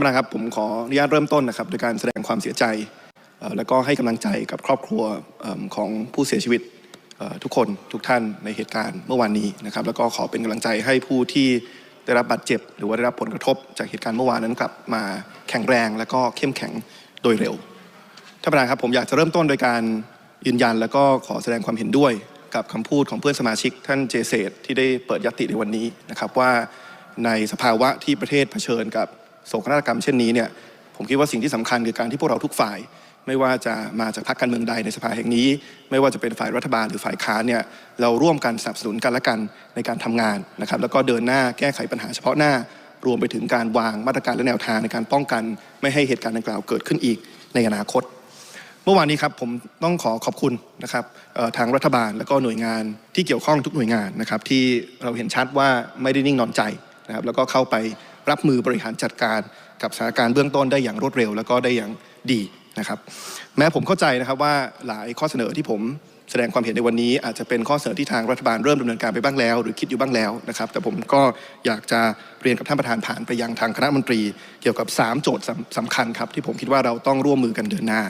านประธานครับผมขออนุญาตเริ่มต้นนะครับโดยการแสดงความเสียใจ แล้วก็ให้กำลังใจกับครอบครัวของผู้เสียชีวิตทุกคนทุกท่านในเหตุการณ์เมื่อวานนี้นะครับ แล้วก็ขอเป็นกำลังใจให้ผู้ที่ได้รับบาดเจ็บ หรือว่าได้รับผลกระทบจากเหตุการณ์เมื่อวานนั้นกลับมาแข็งแรง และก็เข้มแข็งโดยเร็วท่านประธานครับผมอยากจะเริ่มต้นโดยการยืนยัน แล้วก็ขอแสดงความเห็นด้วยกับคำพูดของเพื่อนสมาชิกท่านเจเศษที่ได้เปิดยติในวันนี้นะครับว่าในสภาวะที่ประเทศเผชิญกับ โศกนาฏกรรมเช่นนี้เนี่ยผมคิดว่าสิ่งที่สำคัญคือการที่พวกเราทุกฝ่าย ไม่ว่าจะมาจากพรรคการเมืองใดในสภาแห่งนี้ ไม่ว่าจะเป็นฝ่ายรัฐบาลหรือฝ่ายค้านเนี่ยเราร่วมกันสนับสนุนกันและกันในการทำงานนะครับแล้วก็เดินหน้าแก้ไขปัญหาเฉพาะหน้ารวมไปถึงการวางมาตรการและแนวทางในการป้องกัน ไม่ให้เหตุการณ์ดังกล่าวเกิดขึ้นอีกในอนาคต เมื่อวานนี้ครับผมต้องขอขอบคุณนะครับทางรัฐบาลแล้วก็หน่วยงานที่เกี่ยวข้องทุกหน่วยงานนะครับที่เราเห็นชัดว่าไม่ได้นิ่งนอนใจนะครับแล้วก็เข้าไป รับมือบริหารจัดการกับสถานการณ์เบื้องต้นได้อย่างรวดเร็ว แล้วก็ได้อย่างดีนะครับ แม้ผมเข้าใจนะครับว่าหลายข้อเสนอที่ผมแสดงความเห็นในวันนี้อาจจะเป็นข้อเสนอที่ทางรัฐบาลเริ่มดำเนินการไปบ้างแล้ว หรือคิดอยู่บ้างแล้วนะครับ แต่ผมก็อยากจะเรียนกับท่านประธานผ่านไปยังทางคณะมนตรี เกี่ยวกับ 3 โจทย์สำสำคัญครับ ที่ผมคิดว่าเราต้องร่วมมือกันเดินหน้า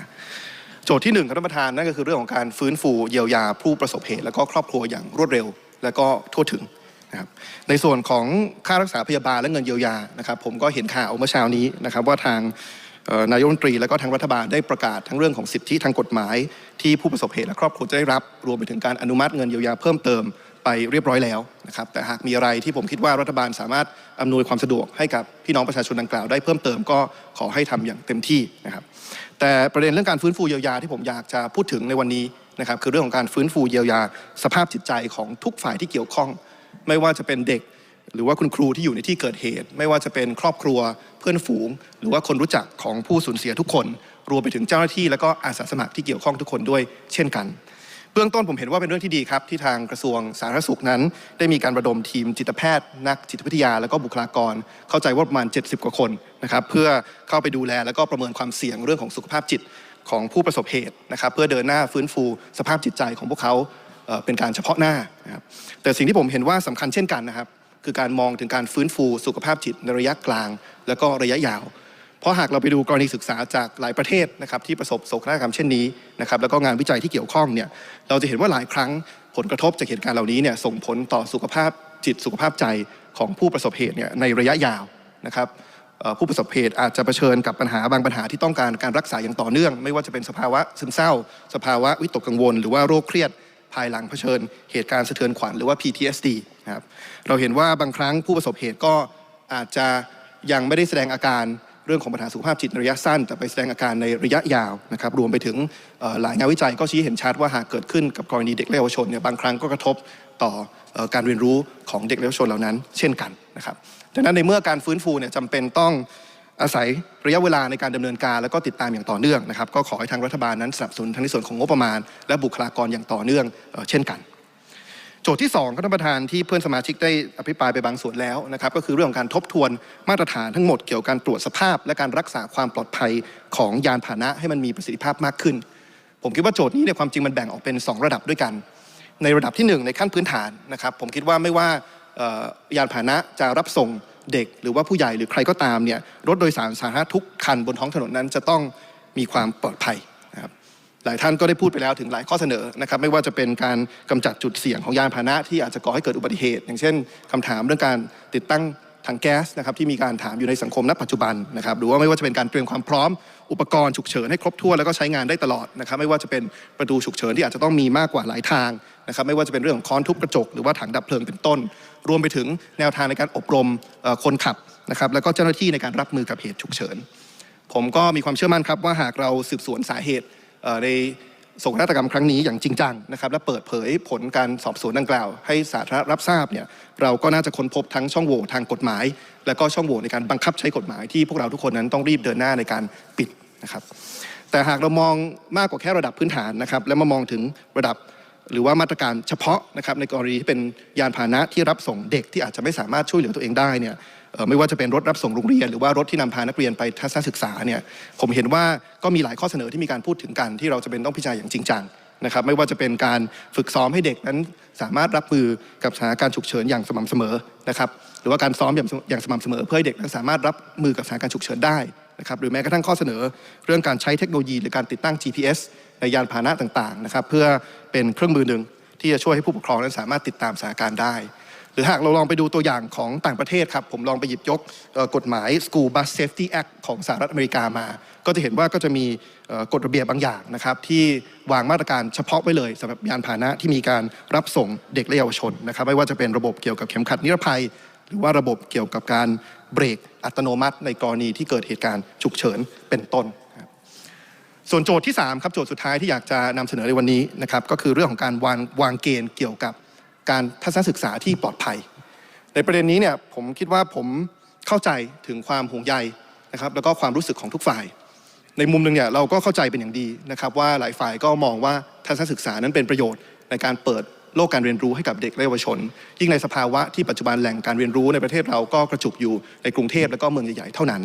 โจทย์ที่หนึ่งครับท่านประธานนั่นก็คือเรื่องของการฟื้นฟูเยียวยาผู้ประสบเหตุ และก็ครอบครัวอย่างรวดเร็ว และก็ทั่วถึง นะครับในส่วนของค่ารักษาพยาบาลและเงินเยียวยานะครับ ผมก็เห็นข่าวเมื่อเช้านี้นะครับ ว่าทางนายกรัฐมนตรีและก็ทางรัฐบาลได้ประกาศทั้งเรื่องของสิทธิทางกฎหมาย ที่ผู้ประสบเหตุและครอบครัวจะได้รับรวมไปถึงการอนุมัติเงินเยียวยาเพิ่มเติมไปเรียบร้อยแล้วนะครับแต่หากมีอะไรที่ผมคิดว่ารัฐบาลสามารถอำนวยความสะดวกให้กับพี่น้องประชาชนดังกล่าวได้เพิ่มเติมก็ขอให้ทำอย่างเต็มที่นะครับ แต่ประเด็นเรื่องการฟื้นฟูเยียวยาที่ผมอยากจะพูดถึงในวันนี้นะครับคือเรื่องของการฟื้นฟูเยียวยา สภาพจิตใจของทุกฝ่ายที่เกี่ยวข้อง ไม่ว่าจะเป็นเด็ก หรือว่าคุณครูที่อยู่ในที่เกิดเหตุ ไม่ว่าจะเป็นครอบครัวเพื่อนฝูง หรือว่าคนรู้จักของผู้สูญเสียทุกคน รวมไปถึงเจ้าหน้าที่และก็อาสาสมัครที่เกี่ยวข้องทุกคนด้วยเช่นกัน เบื้องต้นผมเห็นว่าเป็นเรื่องที่ดีครับที่ทางกระทรวงสาธารณสุขนั้น ได้มีการระดมทีมจิตแพทย์ นักจิตวิทยา และก็บุคลากร เข้าใจว่าประมาณ 70 กว่าคนนะครับเพื่อเข้าไปดูแลและก็ประเมินความเสี่ยงเรื่องของสุขภาพจิตของผู้ประสบเหตุนะครับเพื่อเดินหน้าฟื้นฟูสภาพจิตใจของพวกเขา เป็นการเฉพาะหน้านะครับแต่สิ่งที่ผมเห็นว่าสำคัญเช่นกันนะครับ คือการมองถึงการฟื้นฟูสุขภาพจิตในระยะกลาง และก็ระยะยาว เพราะหากเราไปดูกรณีศึกษาจากหลายประเทศนะครับที่ประสบโศกนาฏกรรมเช่นนี้นะครับแล้วก็งานวิจัยที่เกี่ยวข้องเนี่ยเราจะเห็นว่าหลายครั้งผลกระทบจากเหตุการณ์เหล่านี้เนี่ยส่งผลต่อสุขภาพจิตสุขภาพใจของผู้ประสบเหตุเนี่ยในระยะยาวนะครับผู้ประสบเหตุอาจจะเผชิญกับปัญหาบางปัญหาที่ต้องการการรักษาอย่างต่อเนื่อง ไม่ว่าจะเป็นสภาวะซึมเศร้า สภาวะวิตกกังวล หรือว่าโรคเครียด ภายหลังเผชิญเหตุการณ์สะเทือนขวัญหรือว่า PTSD นะครับเราเห็นว่าบางครั้งผู้ประสบเหตุก็อาจจะยังไม่ได้แสดงอาการเรื่องของปัญหาสุขภาพจิตในระยะสั้น แต่ไปแสดงอาการในระยะยาวนะครับรวมไปถึงหลายงานวิจัยก็ชี้เห็นชัดว่าหากเกิดขึ้นกับกรณีเด็กและเยาวชนเนี่ยบางครั้งก็กระทบต่อเอ่อการเรียนรู้ของเด็กและเยาวชนเหล่านั้น เช่นกันนะครับดังนั้นในเมื่อการฟื้นฟูเนี่ยจำเป็นต้อง อาศัยระยะเวลาในการดำเนินการแล้วก็ติดตามอย่างต่อเนื่องนะครับ ก็ขอให้ทางรัฐบาลนั้นสนับสนุนทั้งในส่วนของงบประมาณ และบุคลากรอย่างต่อเนื่องเออเช่นกัน โจทย์ที่2ครับท่านประธานที่เพื่อนสมาชิกได้อภิปรายไปบางส่วนแล้วนะครับก็คือเรื่องของการทบทวนมาตรฐานทั้งหมดเกี่ยวกับการตรวจสภาพ และการรักษาความปลอดภัยของยานพาหนะให้มันมีประสิทธิภาพมากขึ้น ผมคิดว่าโจทย์นี้เนี่ยความจริงมันแบ่งออกเป็น 2 ระดับด้วยกัน ในระดับที่ 1 ในขั้นพื้นฐานนะครับผมคิดว่าไม่ว่ายานพาหนะจะรับส่ง เด็กหรือว่าผู้ใหญ่หรือใครก็ตามเนี่ยรถโดยสารสาธารณะทุกคันบนท้องถนนนั้นจะต้องมีความปลอดภัยนะครับหลายท่านก็ได้พูดไปแล้วถึงหลายข้อเสนอนะครับไม่ว่าจะเป็นการกำจัดจุดเสี่ยงของยานพาหนะที่อาจจะก่อให้เกิดอุบัติเหตุ อย่างเช่นคำถามเรื่องการติดตั้ง ถังแก๊สนะครับที่มีการถามอยู่ในสังคมณปัจจุบันนะครับหรือว่าไม่ว่าจะเป็นการเตรียมความพร้อมอุปกรณ์ฉุกเฉินให้ครบถ้วนแล้วก็ใช้งานได้ตลอดนะครับไม่ว่าจะเป็นประตูฉุกเฉินที่อาจจะต้องมีมากกว่าหลายทางนะครับไม่ว่าจะเป็นเรื่องของค้อนทุบกระจกหรือว่าถังดับเพลิงเป็นต้น รวมไปถึงแนวทางในการอบรมคนขับนะครับแล้วก็เจ้าหน้าที่ในการรับมือกับเหตุฉุกเฉิน ผมก็มีความเชื่อมั่นครับว่าหากเราสืบสวนสาเหตุใน โศกนาฏกรรมครั้งนี้อย่างจริงจังนะครับและเปิดเผยผลการสอบสวนดังกล่าว ให้สาธารณรับทราบเนี่ยเราก็น่าจะค้นพบทั้งช่องโหว่ทางกฎหมาย และก็ช่องโหว่ในการบังคับใช้กฎหมายที่พวกเราทุกคนนั้นต้องรีบเดินหน้าในการปิดนะครับแต่หากเรามองมากกว่าแค่ระดับพื้นฐานนะครับและมามองถึงระดับหรือว่ามาตรการเฉพาะนะครับในกรณีที่เป็นยานพาหนะที่รับส่งเด็กที่อาจจะไม่สามารถช่วยเหลือตัวเองได้เนี่ย ไม่ว่าจะเป็นรถรับส่งโรงเรียน หรือว่ารถที่นำพานักเรียนไปทัศนศึกษาเนี่ยผมเห็นว่าก็มีหลายข้อเสนอที่มีการพูดถึงกันที่เราจะเป็นต้องพิจารณาอย่างจริงจังนะครับไม่ว่าจะเป็นการฝึกซ้อมให้เด็กนั้นสามารถรับมือกับสถานการณ์ฉุกเฉินอย่างสม่ำเสมอนะครับหรือว่าการซ้อมอย่างสม่ำเสมอ เพื่อให้เด็กนั้นสามารถรับมือกับสถานการณ์ฉุกเฉินได้นะครับหรือแม้กระทั่งข้อเสนอเรื่องการใช้เทคโนโลยีหรือการติดตั้ง GPS ในยานพาหนะต่างๆนะครับเพื่อเป็นเครื่องมือหนึ่งที่จะช่วยให้ผู้ปกครองนั้นสามารถติดตามสถานการณ์ได้ รือหากเราลองไปดูตัวอย่างของต่างประเทศครับ ผมลองไปหยิบยกกฎหมาย School Bus Safety Act ของสหรัฐอเมริกามา ก็จะเห็นว่าก็จะมีกฎระเบียบบางอย่างนะครับ ที่วางมาตรการเฉพาะไว้เลยสำหรับยานพาหนะที่มีการรับส่งเด็กและเยาวชนนะครับ ไม่ว่าจะเป็นระบบเกี่ยวกับเข็มขัดนิรภัย หรือว่าระบบเกี่ยวกับการเบรกอัตโนมัติ ในกรณีที่เกิดเหตุการณ์ฉุกเฉินเป็นต้นส่วนโจทย์ที่3ครับโจทย์สุดท้ายที่อยากจะนำเสนอในวันนี้นะครับก็คือเรื่องของการวางวางเกณฑ์เกี่ยวกับ การทัศนศึกษาที่ปลอดภัย ในประเด็นนี้เนี่ยผมคิดว่าผมเข้าใจถึงความห่วงใยนะครับแล้วก็ความรู้สึกของทุกฝ่าย ในมุมหนึ่งเนี่ยเราก็เข้าใจเป็นอย่างดีนะครับว่าหลายฝ่ายก็มองว่าทัศนศึกษานั้นเป็นประโยชน์ในการเปิดโลกการเรียนรู้ให้กับเด็กและเยาวชน ยิ่งในสภาวะที่ปัจจุบันแหล่งการเรียนรู้ในประเทศเราก็กระจุกอยู่ในกรุงเทพและก็เมืองใหญ่ๆเท่านั้น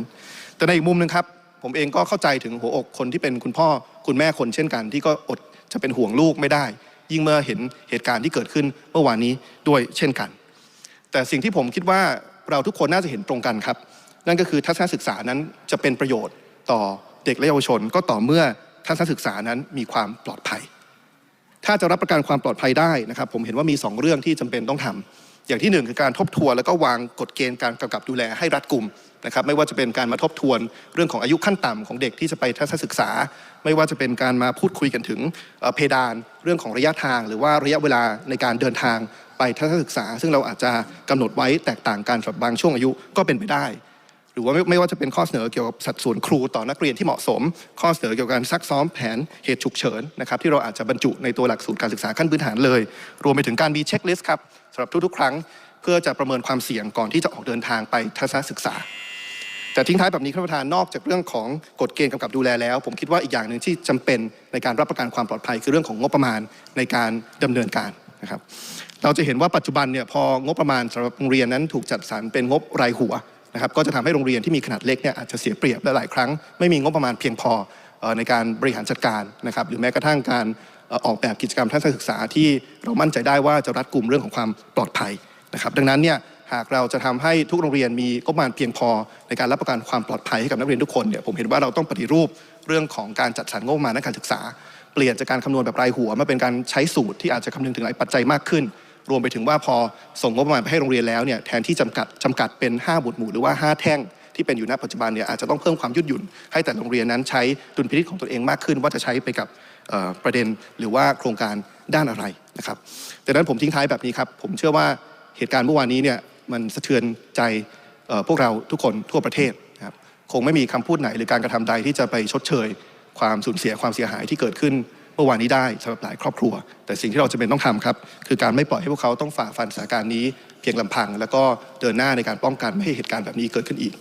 แต่ในอีกมุมหนึ่งครับผมเองก็เข้าใจถึงหัวอกคนที่เป็นคุณพ่อคุณแม่คนเช่นกัน ที่ก็อดจะเป็นห่วงลูกไม่ได้ ยิ่งเมื่อเห็นเหตุการณ์ที่เกิดขึ้นเมื่อวานนี้ด้วยเช่นกัน แต่สิ่งที่ผมคิดว่าเราทุกคนน่าจะเห็นตรงกันครับ นั่นก็คือทัศนศึกษานั้นจะเป็นประโยชน์ต่อเด็กและเยาวชน ก็ต่อเมื่อทัศนศึกษานั้นมีความปลอดภัย ถ้าจะรับประกันความปลอดภัยได้นะครับ ผมเห็นว่ามี 2 เรื่องที่จำเป็นต้องทำ อย่างที่หนึ่งคือการทบทวนแล้วก็วางกฎเกณฑ์การกำกับดูแลให้รัดกุมนะครับไม่ว่าจะเป็นการมาทบทวนเรื่องของอายุขั้นต่ำของเด็กที่จะไปทัศนศึกษา ไม่ว่าจะเป็นการมาพูดคุยกันถึงเเพดานเรื่องของระยะทาง หรือว่าระยะเวลาในการเดินทางไปทัศนศึกษา ซึ่งเราอาจจะกำหนดไว้แตกต่างกันสำหรับบางช่วงอายุก็เป็นไปได้ หรือว่าไม่ไม่ว่าจะเป็นข้อเสนอเกี่ยวกับสัดส่วนครูต่อนักเรียนที่เหมาะสม ข้อเสนอเกี่ยวกับการซักซ้อมแผนเหตุฉุกเฉินนะครับที่เราอาจจะบรรจุในตัวหลักสูตรการศึกษาขั้นพื้นฐานเลย รวมไปถึงการมีเช็คลิสต์ครับสำหรับทุกๆ ครั้งเพื่อจะประเมินความเสี่ยงก่อนที่จะออกเดินทางไปทัศนศึกษา แต่ทิ้งท้ายแบบนี้ท่านประธานนอกจากเรื่องของกฎเกณฑ์กำกับดูแลแล้ว ผมคิดว่าอีกอย่างหนึ่งที่จำเป็นในการรับประกันความปลอดภัย คือเรื่องของงบประมาณในการดำเนินการนะครับเราจะเห็นว่าปัจจุบันเนี่ยพองบประมาณสำหรับโรงเรียนนั้นถูกจัดสรรเป็นงบรายหัว นะครับก็จะทำให้โรงเรียนที่มีขนาดเล็กเนี่ยอาจจะเสียเปรียบและหลายครั้งไม่มีงบประมาณเพียงพอในการบริหารจัดการนะครับหรือแม้กระทั่งการออกแบบกิจกรรมทัศนศึกษาที่เรามั่นใจได้ว่าจะรัดกุมเรื่องของความปลอดภัยนะครับ ดังนั้นเนี่ยหากเราจะทำให้ทุกโรงเรียนมีงบประมาณเพียงพอในการรับประกันความปลอดภัยให้กับนักเรียนทุกคนเนี่ยผมเห็นว่าเราต้องปฏิรูปเรื่องของการจัดสรรงบประมาณในการศึกษา เปลี่ยนจากการคำนวณแบบรายหัวมาเป็นการใช้สูตรที่อาจจะคำนึงถึงหลายปัจจัยมากขึ้น รวมไปถึงว่าพอส่งงบประมาณไปให้โรงเรียนแล้วเนี่ยแทนที่จำกัดจำกัดเป็น5หมวดหมู่หรือว่า 5 แท่งที่เป็นอยู่ณปัจจุบันเนี่ยอาจจะต้องเพิ่มความยืดหยุ่น ให้แต่โรงเรียนนั้นใช้ดุลพินิจของตัวเองมากขึ้น ว่าจะใช้ไปกับประเด็นหรือว่าโครงการด้านอะไรนะครับดังนั้นผมทิ้งท้ายแบบนี้ครับ ผมเชื่อว่าเหตุการณ์เมื่อวานนี้เนี่ยมันสะเทือนใจพวกเราทุกคนทั่วประเทศครับคงไม่มีคำพูดไหนหรือการกระทำใดที่จะไปชดเชย ความสูญเสียความเสียหายที่เกิดขึ้น เมื่อวานนี้ได้สำหรับหลายครอบครัว แต่สิ่งที่เราจะเป็นต้องทำครับคือการไม่ปล่อยให้พวกเขาต้องฝ่าฟันสถานการณ์นี้ เพียงลำพัง แล้วก็เดินหน้าในการป้องกันไม่ให้เหตุการณ์แบบนี้เกิดขึ้นอีก